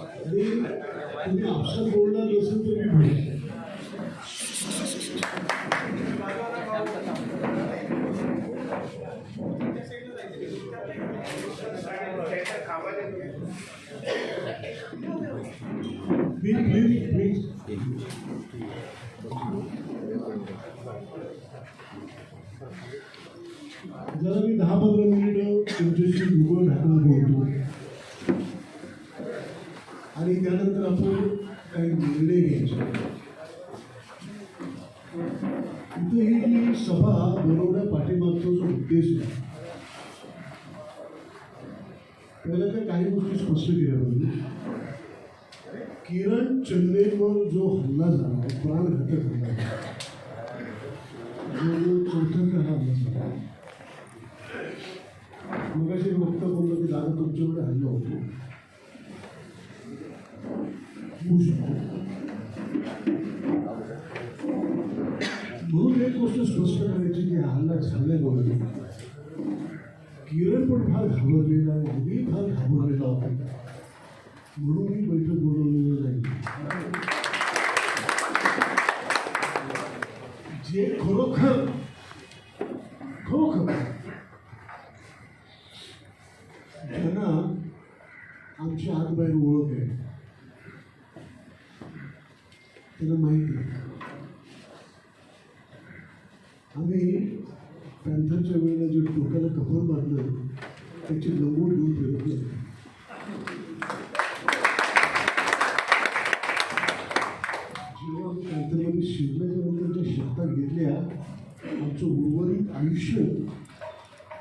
आणि तुम्ही आपसात बोलणार नसेल तर मी बोलेन. प्लीज प्लीज प्लीज जरा मी दहा पंधरा मिनिट तुमच्याशी गुगल ढाकून बोलतो. आणि त्यानंतर आपण काही निर्णय घ्यायचे. इथं ही जी सभा बनवण्या पाठीमागचा जो उद्देश आहे. पहिल्या त्या काही गोष्टी स्पष्ट केल्या पाहिजे. किरण चेन्नईवर जो हल्ला झाला प्राणघातक हल्ला झाला जो चौथ्यांदा हा हल्ला झाला मगाशी वक्त बोललो की दादा तुमच्याकडे हल्ला होतो होऊ शकतो म्हणून एक गोष्ट स्पष्ट करायची की हा हल्ला झाल्यामुळे किरण पण फार घाबरलेला आहे मी फार घाबरलेला होता म्हणून ही बैठक बोलवलेली नाही जे खरोखर खरोखर ज्यांना आमची आतबाहेर ओळख आहे त्यांना माहिती आहे आम्ही पॅन्थरच्या वेळेला जे डोक्याला कपड बांधलं त्याची लंगोट घेऊन फिरत जेव्हा आम्ही पॅन्थरमध्ये शिरल्याच्या नंतर ज्या शब्दात घेतल्या आमचं उर्वरित आयुष्य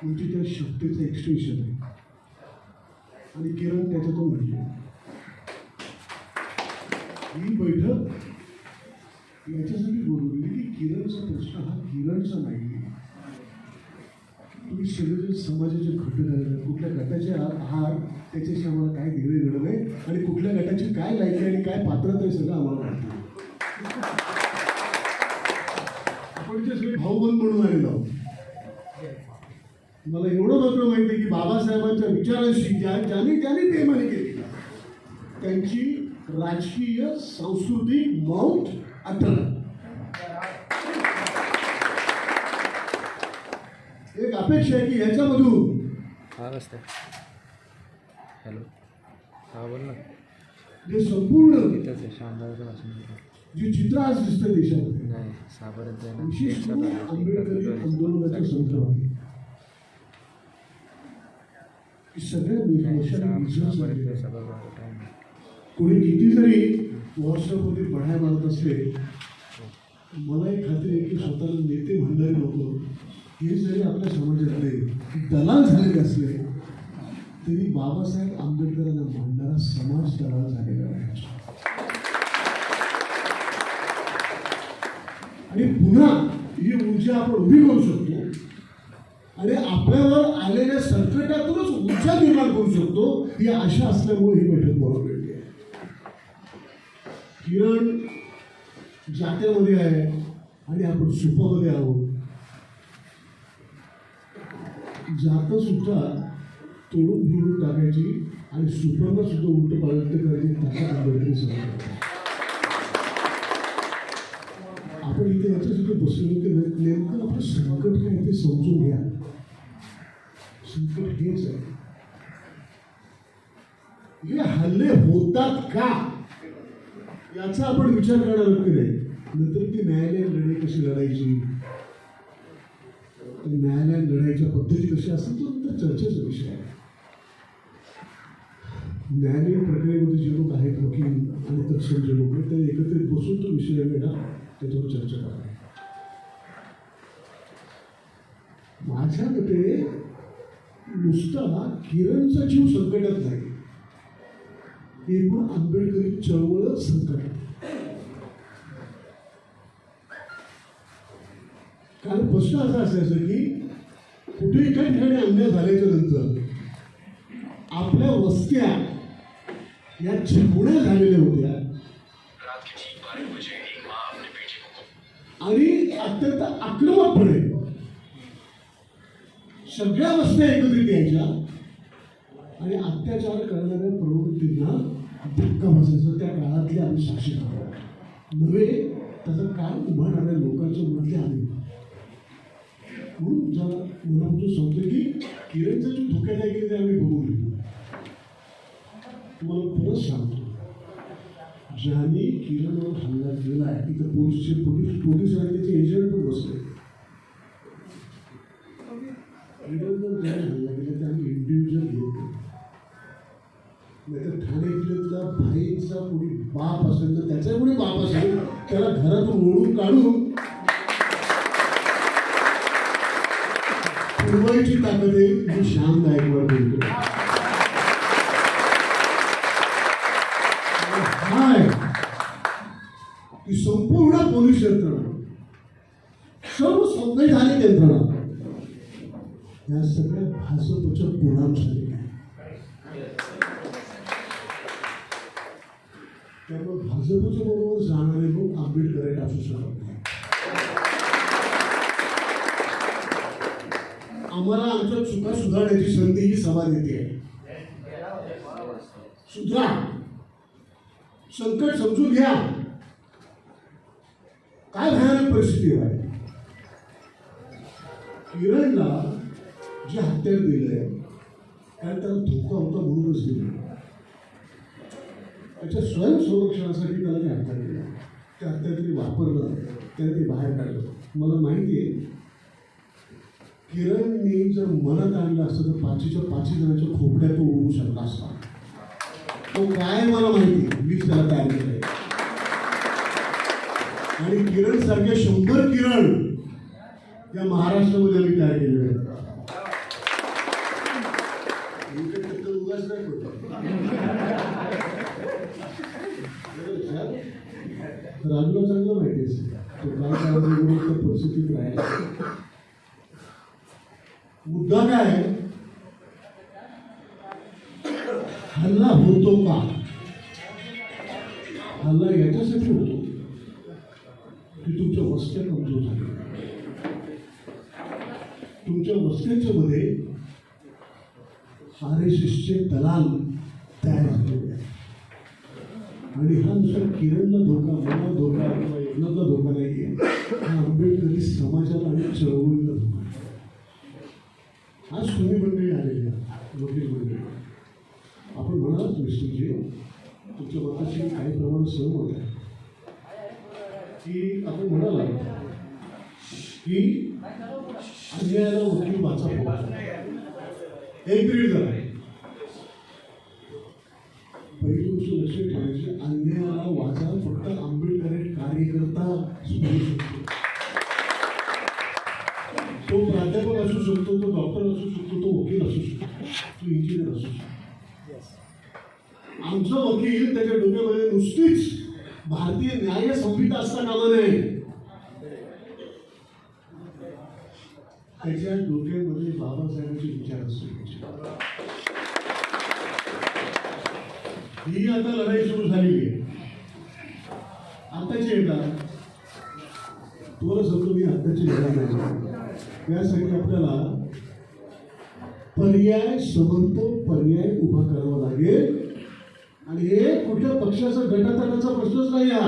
म्हणजे त्या शक्तीचं एक्सटेन्शन आहे आणि किरण त्याच्यातून म्हणजे ही बैठक याच्यासाठी बोलवली की किरणचा प्रश्न हा किरणचा नाही. तुम्ही शरीर समाजाचे घटक आहे म्हणजे कुठल्या गटाचे आहार त्याच्याशी आम्हाला काय वेगळे घडत आहे आणि कुठल्या गटाची काय लायकी आणि काय पात्रता आहे सगळं आम्हाला माहिती आहे. आपण ते सगळे भाऊबंद म्हणून आलेलो आहोत. मला एवढं मात्र माहिती आहे की बाबासाहेबांच्या विचारांशी ज्या ज्याने ज्याने प्रेमाने केली. त्यांची राजकीय सांस्कृतिक मौत अटल एक अपेक्षा आहे की ह्याच्यामधून. हा रस्ता हॅलो. हा बोल ना. जे संपूर्ण आहे शामरावचं भाषण जे चित्र आज दिसतं देशामध्ये. नाही साबरच आहे ना. विशेष करून आंबेडकरी आंदोलनाच्या संदर्भात की सगळ्या आहे. कोणी किती जरी व्हॉट्सअपवरती बढाया मारत असले मला एक खात्री आहे की स्वतःला नेते म्हणणारे लोक हे जरी आपल्या समाजातले दलाल झालेले असले तरी बाबासाहेब आंबेडकरांना मांडणारा समाज दलाल झालेला आहे. आणि पुन्हा ही ऊर्जा आपण उभी करू शकतो. आणि आपल्यावर आलेल्या संकटातूनच ऊर्जा निर्माण करू शकतो ही आशा असल्यामुळे ही बैठक बोलवलेली आहे किरण जात्यामध्ये आहे आणि आपण सुपामध्ये आहोत. जातं सुद्धा तोडून फिरून टाकायची आणि सुपांना सुद्धा उलट पालट करायची त्याचा आंबेडकरी समाजात आपण इथे याच्यासाठी बसलो की नेमकं आपलं संकट काय ते समजून घ्या. संकट हेच आहे. हे हल्ले होतात का? याचा आपण विचार करणार की नाही. नंतर ती न्यायालयीन लढाई कशी लढायची? आणि न्यायालयात लढाईच्या पद्धती कशा असतील तो नंतर चर्चेचा विषय आहे. न्यायालयीन प्रक्रियेमध्ये जे लोक आहेत वकील आणि तत्सम जे लोक आहेत ते एकत्रित बसून तो विषय वेळा त्याच्यावर चर्चा करा माझ्या मते नुसता किरणचा जीव संकटात नाही. एकूण आंबेडकरी चळवळ संकटात कारण प्रश्न असा असायचा की कुठेही काही ठिकाणी अन्याय झाल्याच्यानंतर आपल्या वस्त्या या चिमुण्या झालेल्या होत्या. आणि अत्यंत आक्रमकपणे सगळ्या वस्त्या एकत्रित यायच्या आणि अत्याचार करणाऱ्या प्रवृत्तींना धक्का बसायचा. त्या काळातले आम्ही साक्षी नव्हे त्याचं काय उभारणाऱ्या लोकांच्या मनातले आम्ही म्हणून ज्याला मनापासून सांगतो की किरणचं जो धोक्यात आहे की ते आम्ही बघू नये तुम्हाला परत सांगतो. ज्याने किरणवर हल्ला केला आहे तिथं पोलीसचे पोलीस पोलीस आणि त्याचे एजंट पण बसले. किरणवर ज्याने हल्ला केला ते आम्ही इंडिव्हिज्युअल घेतो नाहीतर ठाणे जिल्ह्यातला भाईचा कोणी बाप असेल तर त्याचा कोणी बाप असेल त्याला घरातून ओढून काढून पुरवायची ताकद आहे जी श्याम गायकवाड बोलतो हाय की संपूर्ण पोलीस यंत्रणा सर्व संवैधानिक यंत्रणा या सगळ्या भाजपच्या गुलाम झालेल्या आहेत त्यामुळे भाजपच्या बरोबर जाणारे लोक आंबेडकर असू शकत नाही आम्हाला आमच्या चुका सुधारण्याची संधी ही आहे. सुधरा. संकट समजून घ्या. काय भयानक परिस्थिती आहे? किरणला जे हत्यार दिलंय कारण त्याला धोका होता म्हणूनच दिलं त्याच्या स्वयंसंरक्षणासाठी त्याला ते हत्यार दिलं त्या हत्यार वापरलं त्याने ते बाहेर काढलं. मला माहिती आहे किरणनी जर मनात आणलं असतं तर पाचीच्या पाचही जणांच्या खोपड्यात तो उडवू शकला असता. तो काय मला माहिती? आहे. मीच त्याला तयार केलंय आणि किरण सारखे शंभर किरण या महाराष्ट्रामध्ये आम्ही तयार केलेले आहेत. राजूला चांगलं माहिती असेल परिस्थितीत राहिला मुद्दा काय आहे? हल्ला होतो का? हल्ला याच्यासाठी होतो. की तुमच्या वस्त्या कमजोर झाल्या तुमच्या वस्त्याच्या मध्ये आर एस एसचे दलाल तयार झालेले आहेत. आणि हा नुसता किरणला धोका मला धोका किंवा एकनाथला धोका नाही आहे हा आंबेडकरी समाजाला आणि चळवळीला आज तुम्ही मंडळी आलेली आहात, वकील मंडळी आपण म्हणालात विष्णूजी तुमच्या मताशी काही प्रमाणात सहमत आहे. की आपण म्हणाला की अन्यायाला वकील वाचा एक पिरियड झाला पहिली गोष्ट लक्षात ठेवायची अन्यायाला वाचा फक्त आंबेडकर कार्यकर्ता सोडू शकतो तो प्राध्यापक असू शकतो तो डॉक्टर असू शकतो तो वकील असू शकतो तो इंजिनियर असू शकतो आमचा त्याच्या डोक्यामध्ये नुसतीच भारतीय न्याय संहिता असता कामा नये त्याच्या डोक्यामध्ये बाबासाहेबांचे विचार असतो ही आता लढाई सुरू झालेली आहे. आताची आहे तुम्हाला सांगतो मी आताची लढाई नाही यासाठी आपल्याला पर्याय समर्थ पर्याय उभा करावा लागेल. आणि हे कुठल्या पक्षाचा गटातटाचा प्रश्नच नाही हा.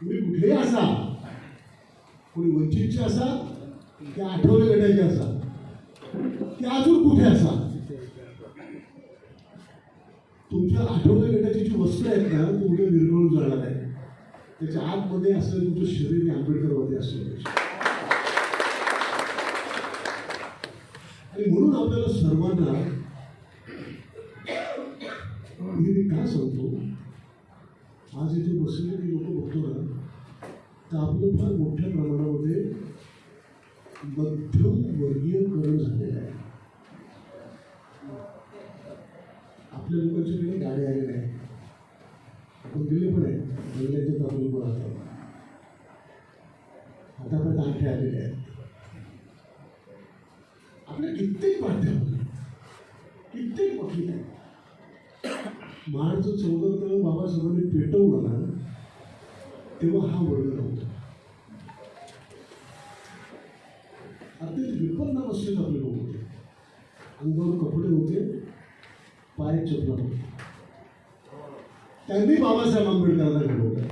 तुम्ही कुठेही असा. कोणी वंचितचे असा की आठवले गटाचे असा. की अजून कुठे असा? तुमच्या आठवले गटाची जी वस्त्र आहेत ना ती उद्या विरघळून जाणार आहे त्याच्या आतमध्ये असलेलं तुमचं शरीर आंबेडकरमध्ये असलं पाहिजे आणि म्हणून आपल्याला सर्वांना आज इथे बसलेली लोक बघतो ना तर आपलं फार मोठ्या प्रमाणामध्ये मध्यम वर्गीयकरण झालेलं आहे. आपल्या लोकांच्याकडे गाडी आलेल्या आहेत आपण दिले पण आहे बंगल्याच्या चालू पण आता आतापर्यंत अंगठे आलेले आहेत. आपल्या कित्येक माध्यम कित्येक वकील आहेत. मार्च चौदा तर तेव्हा हा वर्ग नव्हता अत्यंत विपन्न असलेले आपले लोक होते. अंगावर कपडे होते पाय चपला होते. त्यांनी बाबासाहेब आंबेडकरांना घडवलं.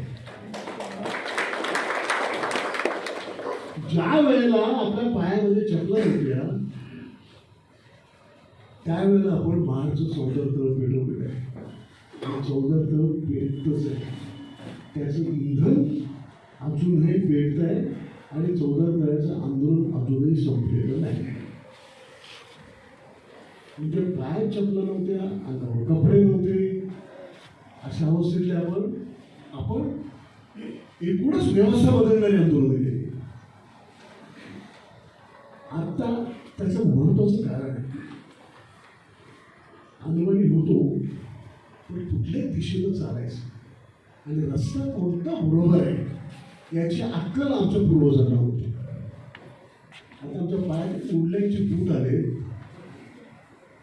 ज्या वेळेला आपल्या पायामध्ये चपला घेतल्या त्यावेळेला आपण महाराष्ट्र चौदा तळ पेटवलेलं आहे. आणि चौदा तळ पेटतच आहे. त्याचं इंधन अजूनही पेटत आहे आणि चौदा तळ्याचं आंदोलन अजूनही संपलेलं नाही. म्हणजे काय चपलं नव्हत्या अंगावर कपडे नव्हते अशा अवस्थेतल्यावर आपण एकूणच व्यवस्था बदलणारी आंदोलन केली. आता त्याचं महत्वाचं कारण आहे. अंगवडी होतो पण कुठल्या दिशेनं चालायचं. आणि रस्ता कोणता बरोबर आहे याची अक्कल आमच्या पूर्वजांना होती. आता आमच्या पायात उडल्याचे बूट आले.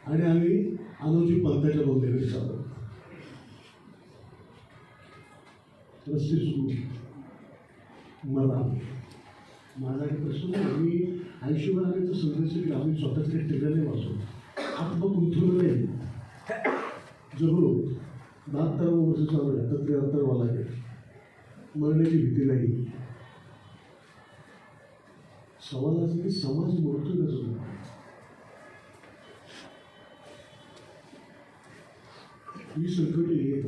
आणि आम्ही आनोजी पंताच्या बंगल्याकडे चाललो. रस्ते सुरू. मला माझा एक प्रश्न आम्ही आयुष्यभर आम्ही तर संघर्ष केला आम्ही स्वतःच काही वाचतो नाही वाचलो नाही. जगलो. दहात्तरावं वर्ष चालू आहे आता त्र्याहत्तर वाला आहे. मरण्याची भीती नाही. सवाल असं की समाज मोडतो कसं ही संकट येत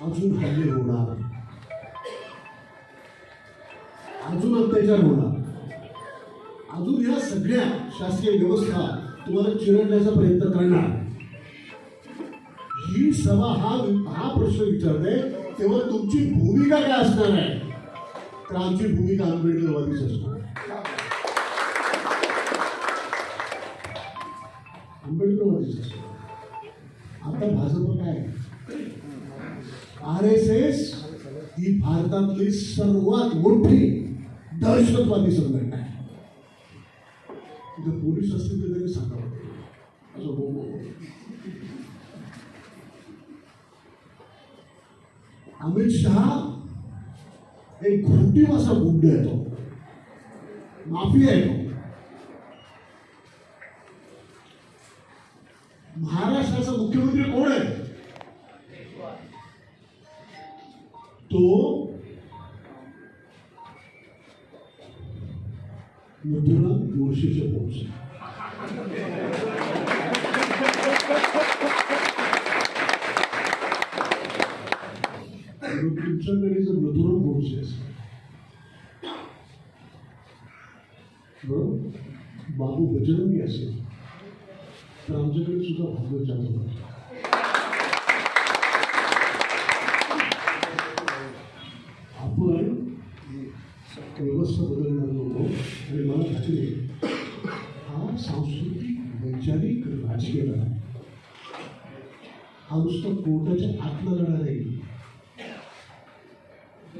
अजून हल्ले होणार. अजून अत्याचार होणार. अजून ह्या सगळ्या शासकीय व्यवस्था तुम्हाला चिरडण्याचा प्रयत्न करणार. ही सभा हा हा प्रश्न विचारते तेव्हा तुमची भूमिका काय असणार आहे? तर आमची भूमिका आंबेडकरवादीच असणार आंबेडकरवादीच असणार आता भाजप काय? आर एस एस ही भारतातली सर्वात मोठी दहशतवादी संघटना आहे. तिथे पोलीस असतील तर त्यांनी सांगावं. असं हो हो हो. अमित शहा एक घोटीव असा गुंड आहे तो. माफी आहे तो. महाराष्ट्राचा मुख्यमंत्री कोण आहे? तो मथुरा गोडशेच्या पोहोच तुमच्याकडे जर मथुरा गोडशे असेल बरोबर बाबू बजरंगी असेल तर आमच्याकडे सुद्धा भागवत जाधव आहे. आपण व्यवस्था बदलणार नको आणि मला खात्री आहे, हा सांस्कृतिक वैचारिक राजकीय लढा आहे. हा नुसता कोर्टाच्या आतला लढा नाही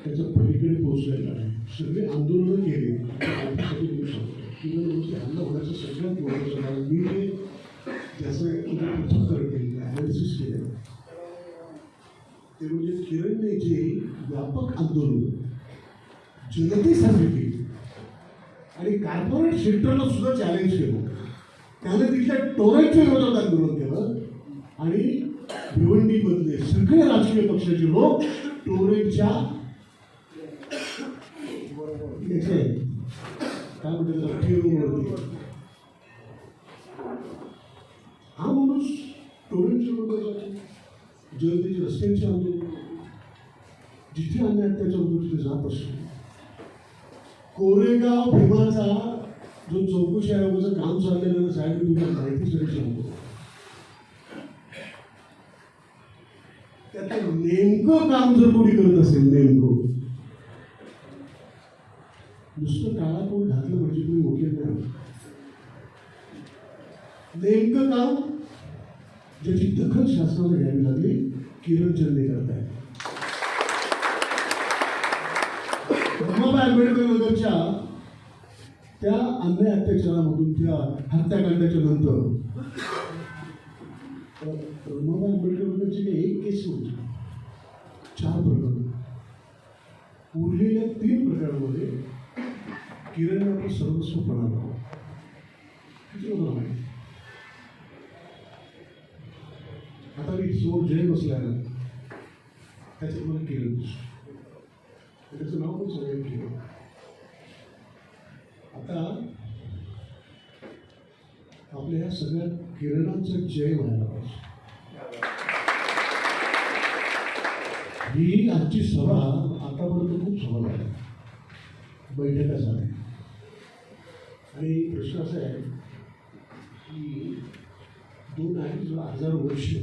त्याच्या पलीकडे पोहोचलेला आहे सगळे आंदोलनं केली. आपल्यासाठी करू शकतो किंवा गोष्टी हल्ला होण्याचं सगळ्यात महत्त्वाचं कारण मी जे त्याचं एक केलेलं ॲनालिसिस केलेलं ते म्हणजे किरणने जे व्यापक आंदोलन. जनतेसाठी. केली आणि कार्पोरेट सेक्टरला सुद्धा चॅलेंज केलं. त्याने तिथल्या टोरेटच्या विरोधात आंदोलन केलं. आणि भिवंडीमधले सगळे राजकीय पक्षाचे लोक टोरेटच्या याचे काय म्हणतात त्याला, हा माणूस टोरेंच्या विरोधात जातो. जनतेचे रस्त्यांचे आंदोलन जिथे अन्याय अत्याचार होतो तिथे जात असतो कोरेगाव भीमाचा जो चौकशी आयोगाचं काम चाललेलं साहेब मी तुम्हाला माहितीसाठी सांगतो त्यातलं नेमकं काम जर कोणी करत असेल नेमकं नुसतं काळा कोण घातलं म्हणजे तुम्ही वकील नाही नेमकं काम ज्याची दखल शासनाला घ्यावी लागली किरण चंदे करताय. रमाबाई आंबेडकर नगरच्या त्या अन्याय अत्याचारामधून त्या हत्याकांडाच्या नंतर रमाबाई आंबेडकर नगरची काही एक केस होती. चार प्रकरण. उरलेल्या तीन प्रकरणामध्ये किरण आपलं सर्वस्व म्हणाला आता मी समोर जय बसलाय. त्याचं मला किरण. त्याचं नाव पण सगळ्यांनी किरण आता आपल्या ह्या सगळ्या किरणांचं जय व्हायला पाहिजे. ही आजची सभा आतापर्यंत खूप सभा झाली. बैठका झाल्या. आणि प्रश्न असा आहे की दोन अडीच हजार वर्ष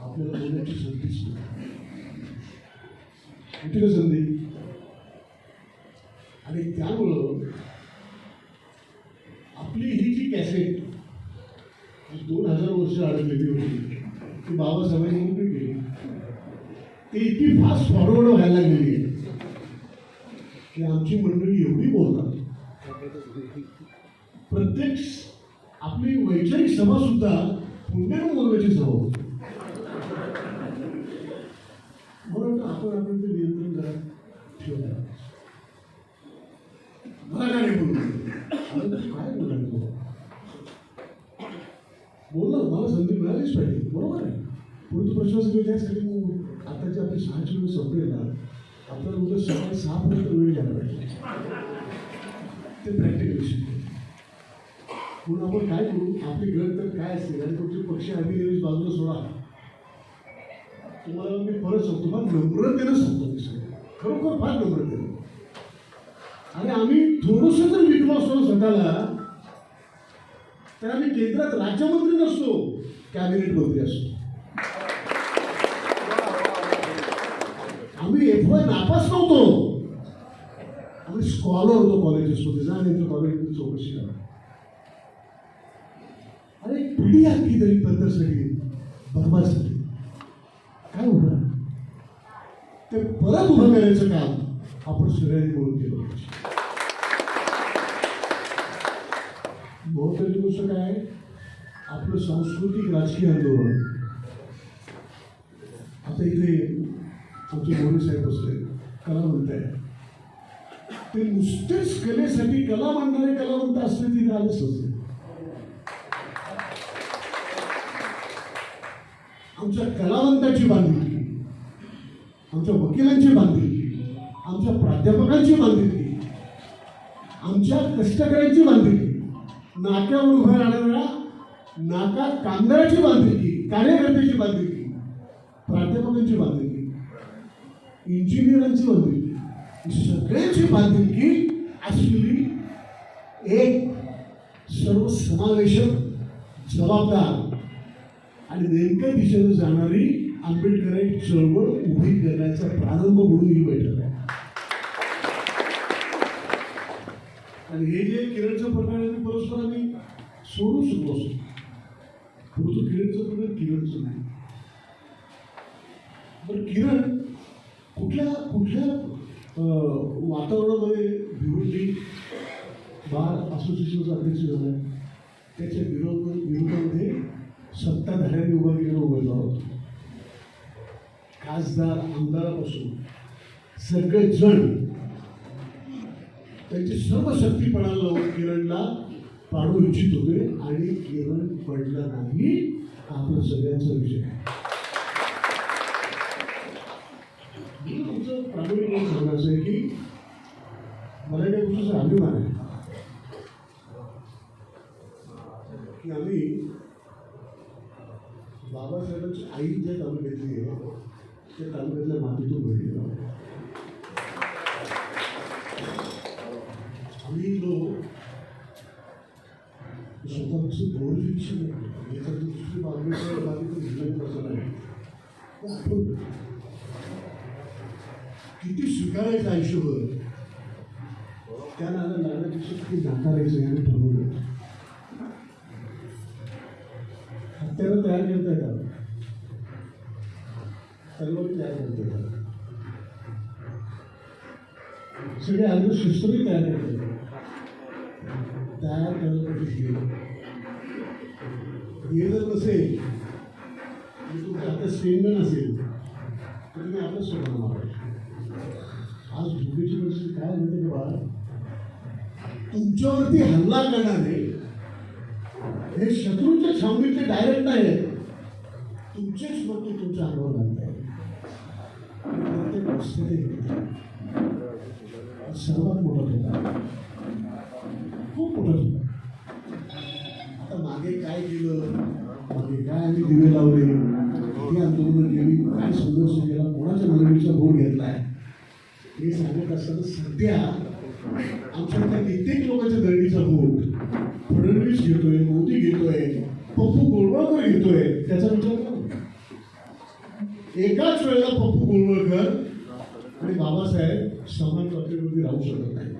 आपल्याला बोलण्याची संधीच कुठे का संधी? आणि त्यामुळं आपली ही जी कॅसेट जी दोन हजार वर्ष अडकलेली होती ती बाबासाहेबांनी उभी केली? ती इतकी फास्ट फॉरवर्ड व्हायला गेली आहे. की आमची मंडळी एवढी बोलतात. प्रत्येक आपली वैचारिक सभा सुद्धा पुण्याला बोलवायची सभा होती. म्हणून आपण आपण ते नियंत्रण जरा ठेवलं मला काय नाही बोलू. काय बोलणार तू मला संधी मिळालीच पाहिजे. बरोबर आहे. परंतु प्रश्न असं त्यासाठी मग आताची आपली सहाची वेळ संपली ना आपल्याला उद्या सकाळी सहापर्यंत वेळ घ्यायला पाहिजे. ते प्रॅक्टिकल शिकतो म्हणून आपण काय करू? आपली गण तर काय असेल? आणि तुमचे पक्ष आधी दिवस बाजूला सोडा. तुम्हाला मी परत सांगतो फार नम्रतेनं सांगतो मी सगळं. खरोखर फार नम्रतेनं. आणि आम्ही थोडंसं जर विकलो असतो स्वतःला तर आम्ही केंद्रात राज्यमंत्री नसतो कॅबिनेट मंत्री असतो. आम्ही एफ वाय नापास नव्हतो. आम्ही स्कॉलर होतो कॉलेजेसमध्ये जा आणि कॉलेजमध्ये चौकशी करा अरे एक पिढी आणखी तरी पंतसाठी बर्बादसाठी काय होणार ते परत उभं करायचं काम आपण सगळ्यांनी बोलून केलं पाहिजे महत्वाची गोष्ट काय आपलं सांस्कृतिक राजकीय आंदोलन आता इथे आमचे मोरे साहेब बसले कला म्हणताय ते नुसतेच कलेसाठी कला मांडणारे कलावंत असले तिथे आलेच नसते आमच्या कलावंताची बांधिलकी आमच्या वकिलांची बांधिलकी आमच्या प्राध्यापकांची बांधिलकी आमच्या कष्टकऱ्यांची बांधिलकी नाक्यावर उभ्या राहणाऱ्या नाका कामगाराची बांधिलकी कार्यकर्त्याची बांधिलकी प्राध्यापकांची बांधिलकी इंजिनियरांची बांधिलकी ही सगळ्यांची बांधिलकी असलेली एक सर्वसमावेशक जबाबदार आणि नेमक्या दिशेने जाणारी आंबेडकर चळवळ उभी करण्याचा प्रारंभ म्हणून ही बैठक आहे. आणि हे जे किरणचं प्रकरण आहे ते परस्पर आम्ही सोडू शकलो असतो परंतु किरणचं प्रकरण किरणचं नाही. बरं किरण कुठल्या कुठल्या वातावरणामध्ये भिवंडी बार असोसिएशनचा अध्यक्ष झाला त्याच्या विरोध विरोधामध्ये सत्ताधाऱ्यांनी उभा केलेला उमेदवार होतो. खासदार आमदारापासून सगळेजण त्यांची सर्व शक्तीपणाला लावून किरणला पाडू इच्छित होते आणि किरण पडला नाही. आपलं आपला सगळ्यांचा विषय आहे मी तुमचं असं आहे की मला या गोष्टीचा अभिमान आहे. की आम्ही बाबासाहेबांची आई ज्या तालुक्यातली आहे त्या तालुक्यातल्या मातीतून घडलेलो आहे आम्ही लोक स्वतःचं ग्लोरिफिकेशन याच्यात दुसरी बाजूच्या बाजूचं घेऊन कसं नाही पण आपण किती स्वीकारायचं आयुष्यभर त्या नाला लागण्यापेक्षा किती राहायचं याने ठरवलं हत्यारं तयार करता येतात तलवारी तयार करता येतात सगळे अर्ध शस्त्रही तयार करता येतात तयार करण्यासाठी हे हे जर नसेल आणि तुमच्या हातात स्टेनगन असेल तर तुम्ही आपलं स्वतः मारा. आज भूमीची परिस्थिती काय म्हणते की बाळा? तुमच्यावरती हल्ला करणारे हे शत्रूच्या छावणीतले डायरेक्ट नाही आहेत. तुमचेच मृत्यू तुमच्या अंगावर घालत आहे प्रत्येक परिस्थितीत सर्वात मोठा धोका. खूप मोठा धोका. आता मागे काय केलं? मागे काय आम्ही दिवे लावले? किती आंदोलनं केली? काय संघर्ष केला? कोणाच्या नजरेचा भोग घेतलाय? हे सांगत असताना सध्या आमच्याकडे कित्येक लोकांच्या दळणीचा बोट फडणवीस घेतोय मोदी घेतोय पप्पू गोळवळकर घेतोय त्याचा विचार करा एकाच वेळेला पप्पू गोळवळकर आणि बाबासाहेब समान पातळीवरती राहू शकत नाही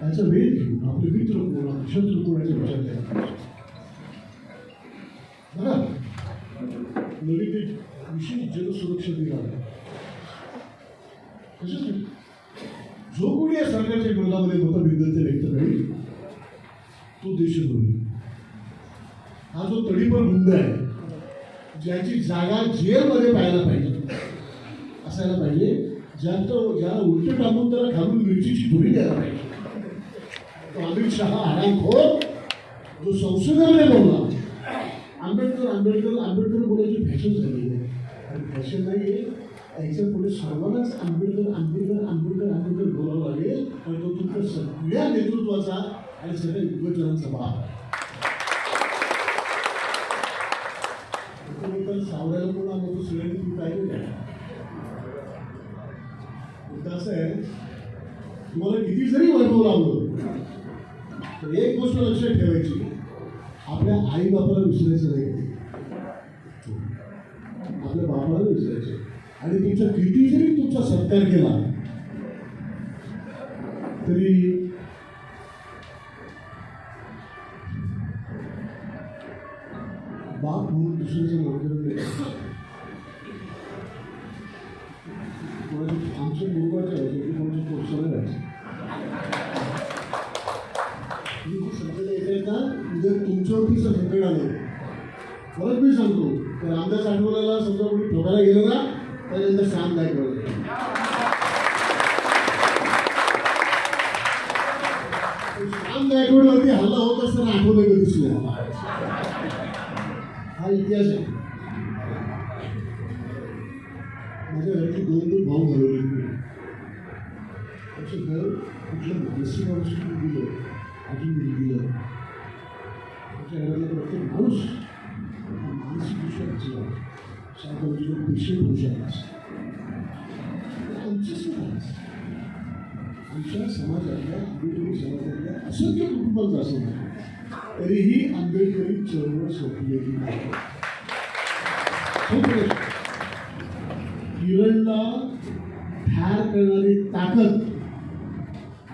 त्याचा वेळ घेऊन आपले मित्र कोण आपले शत्रू कोणाचे विचार करा. बघा नवीन विशेष जनसुरक्षा दिला कशासाठी? जो कोणी या सरकारच्या विरोधामध्ये मतभिन्नता व्यक्त करेल तो देशद्रोही. हा जो तडीपर मुद्दा आहे ज्याची जागा जेलमध्ये पाहायला पाहिजे असायला पाहिजे ज्यांत ज्याला उलट टाकून त्याला खालून मिरचीची धुरी द्यायला पाहिजे. तो अमित शहा हरामखोर जो संसदेमध्ये बोलला आंबेडकर आंबेडकर आंबेडकर बोलायची फॅशन झाली. आहे आणि फॅशन नाही आहे याच्यापुढे सर्वांनाच आंबेडकर आंबेडकर आंबेडकर आंबेडकर बोलावं लागेल. आणि तो तुमच्या सगळ्या नेतृत्वाचा आणि सगळ्या युवजनांचा भाग आहे. सावरायला कोण आलो तो सगळ्यांनी तुम्ही काय मुद्दा असं आहे तुम्हाला किती जरी वैभव लावलं तर एक गोष्ट लक्षात ठेवायची आपल्या आई बापाला विसरायचं नाही. आपल्या बापाला विसरायचं आणि तुमचा किती जरी तुमचा सत्कार केला. श्याम गायकवाडवरती हल्ला होत असताना आठवलं कधीच नाही हा इतिहास आहे माझ्या घरातले दोन दोन भाऊ घालवले मी त्याचं घर कुठलं मानसिक औषध दिलं अजून मी दिलं त्याच्या घरातला प्रत्येक माणूस हा मानसिकदृष्ट्या असला सायकोलॉजिकल पेशंट होऊ शकतो आमची समाज आमच्या समाजातल्या आंबेडकरी समाजातल्या असंख्य कुटुंबांचा असं नाही तरीही आंबेडकरी चळवळ सोपलेली नाही. किरणला ठार करणारी ताकद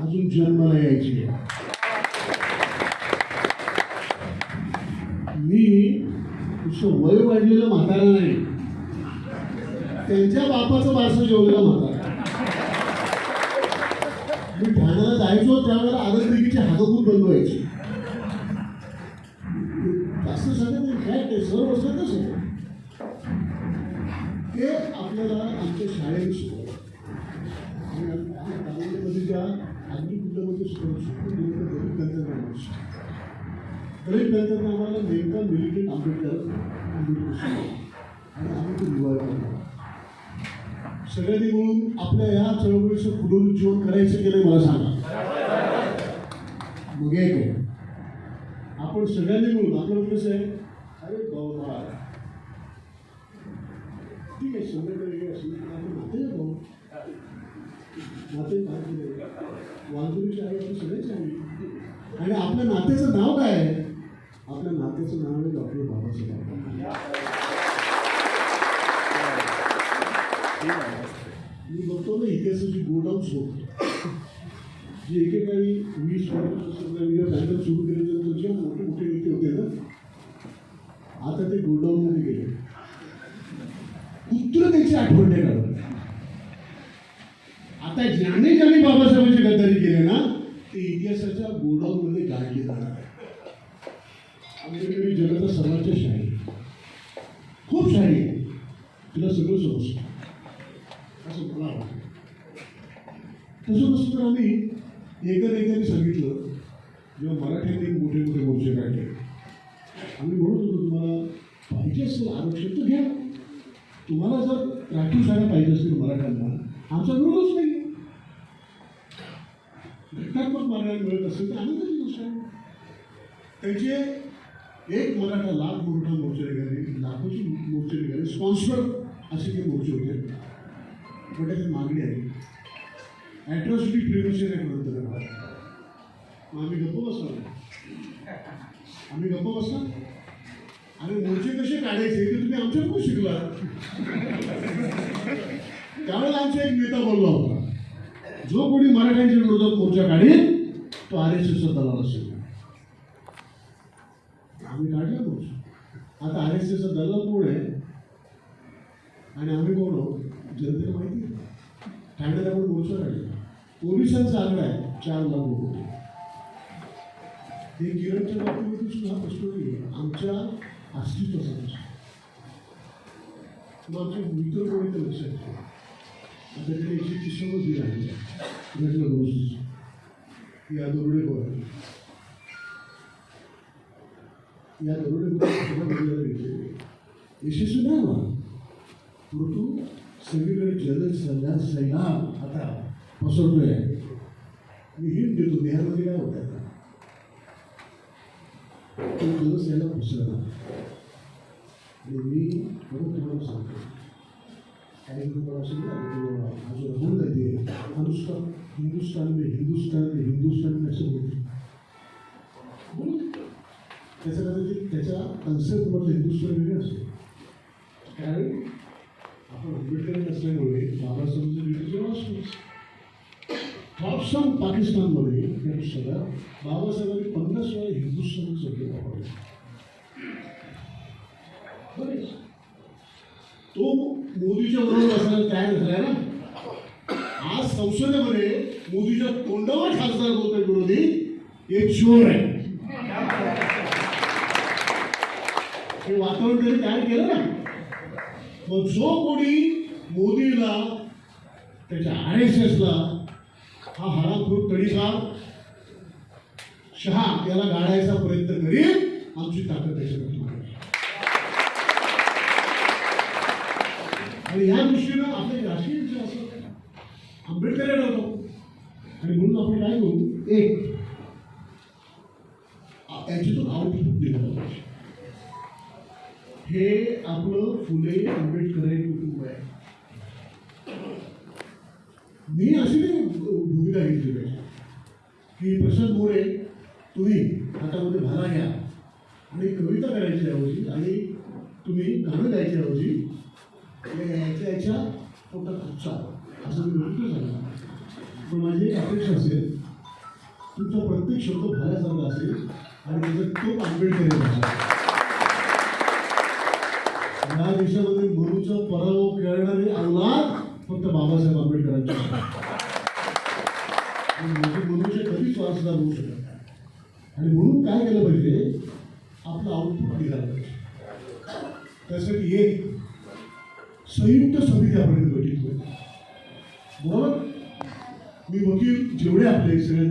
अजून जन्माला यायची आहे. मी तुझं वय वाढलेलं म्हातारा नाही. त्यांच्या बापाचं वारसं जेवलेला म्हातारा. मी ठाण्याला जायचो त्यावेळेला आनंदगिरीची हागपूर बंद व्हायची. जास्त सांगत नाही काय ते सर बसलं ते आपल्याला आमच्या शाळेत शिकवलं. आणि आम्ही- आम्ही तालुक्यामध्ये ज्या अग्नी कुंडामध्ये शिकवलं शिकून नेमकं दलित तंत्रज्ञान गरीब तंत्रज्ञानाला नेमका मिलिटंट आंबेडकर आणि आम्ही ते रिवाय केला सगळ्यांनी मिळून आपल्या या चळवळीचं पुनरुज्जीवन करायचं की नाही मला सांगा. मग एक आपण सगळ्यांनी मिळून आपलं कसं आहे अरे बाबा ठीक आहे संध्याकाळी असेल आपण नाते आहे भाऊ. नाते वांजुरीची आई सगळेच आहे आणि आपल्या नात्याचं नाव काय आहे? आपल्या नात्याचं नाव आहे डॉक्टर बाबासाहेब मी बघतो ना इतिहासाची गोडाऊन्स बघतो जे एकेकाळी वीस पंचवीस बँका सुरू केल्यानंतर जे मोठे मोठे नेते होते ना आता ते गोडाऊनमध्ये गेले. कुत्र त्याची आठवण नाही काढत आता ज्याने ज्याने बाबासाहेबांची गद्दारी केली ना ते इतिहासाच्या गोडाऊनमध्ये गाडले जाणार आहे आमच्याकडे जगाचा सर्वांच्या शाही. खूप शाही आहे तिला सगळं समजतं असं मला वाटतं तसं नसतं तर आम्ही एका सांगितलं जेव्हा मराठ्यांनी मोठे मोठे मोर्चे काढले. आम्ही म्हणत होतो तुम्हाला पाहिजे असेल आरक्षण तर घ्या. तुम्हाला जर राखीव जागा पाहिजे असतील मराठ्यांना आमचा विरोधच नाही. घटनात्मक मार्गाने मिळत असेल तर आनंदाची गोष्ट आहे त्यांचे एक मराठा लाख मोठा मोर्चे निघाले लाखोचे मोर्चे निघाले स्पॉन्सर असे काही मोर्चे होते. पण त्याची मागणी आहे ॲट्रॉसिटी प्रिव्हेन्शन ॲक्ट रद्द मग आम्ही गप्प बसणार आम्ही गप्प बसणार आणि मोर्चे कसे काढायचे ते तुम्ही आमच्याकडून शिकला त्यावेळेला आमचा एक नेता बोलला होता जो कोणी मराठ्यांच्या विरोधात मोर्चा काढेल तो आर एस एसचा दलाल असेल आम्ही काढला मोर्चा आता आर एस एसचा दलाल कोण आहे आणि आम्ही कोण आहोत जनतेला माहिती आहे ठाण्यात आपण मोर्चा काढला पोलिसांचा आकडा आहे. चार लाख लोक होते हे किरणच्या बाबतीमध्ये सुद्धा प्रश्न नाही आमच्या अस्तित्वाचा प्रश्न. मग आमचे मित्र कोणी तर लक्षात ठेवा. आपल्याकडे एकशे तीसवं दिन आहे घटना दोष या दरोडे गोळा या दरोडे यशस्वी नाही व्हा परंतु सगळीकडे जल सल्ला सैना आता पसरतोय मी हिंट देतो बिहारमध्ये काय होतं आता? तो जल सैना पसरला आणि मी परत तुम्हाला सांगतो. काही लोक असेल ना अजून होऊन अनुष्का हिंदुस्तान में हिंदुस्तान में हिंदुस्तान में असं बोलते त्याचा कदाचित त्याच्या कन्सेप्टमधलं हिंदुस्तान वेगळं असेल कारण आपण आंबेडकर नसल्यामुळे बाबासाहेबांचं लिटरेचर असतो थॉट्सम पाकिस्तानमध्ये या पुस्तकात बाबासाहेबांनी पन्नास वेळा हिंदुस्थान शब्द वापरला तो मोदीच्या बरोबर बसायला तयार झाला ना? आज संसदेमध्ये मोदीच्या तोंडावर खासदार होते विरोधी एक चोर आहे. हे वातावरण त्यांनी तयार केलं ना? मग जो कोणी मोदीला त्याच्या आर एस एसला हा हरामखोर तडीसार. शहा याला गाडायचा प्रयत्न करील आमची ताकद त्याच्यासाठी आणि ह्या दृष्टीनं आपले राष्ट्रीय विचार असं आंबेडकर नव्हतो. आणि म्हणून आपण काय करू? एक याच्यातून आउटपुट निघालं पाहिजे. हे आपलं फुले आंबेडकर कुटुंब आहे. मी असे नाही भूमिका घेतली पाहिजे. की प्रशांत मोरे तुम्ही हातामध्ये भाला घ्या. आणि कविता करायची ऐवजी आणि तुम्ही गाणं गायच्या ऐवजी यायच्या याच्या पोटात खुपसा असं मी म्हणतो सांगा पण माझी एक अपेक्षा असेल तुमचा प्रत्येक शब्द भाल्यासारखा असेल आणि त्याचा तो आंबेडकर या देशामध्ये गुरुचा पराभव करणारे अवलाद फक्त बाबासाहेब आंबेडकरांचे म्हणजे मनुष्य कधीच वारसदार होऊ शकत नाही. आणि म्हणून काय केलं पाहिजे? आपलं आउटपुट निघालं पाहिजे. त्यासाठी एक संयुक्त समिती आपण बैठक करू बरोबर मी वकील जेवढे आपले सगळे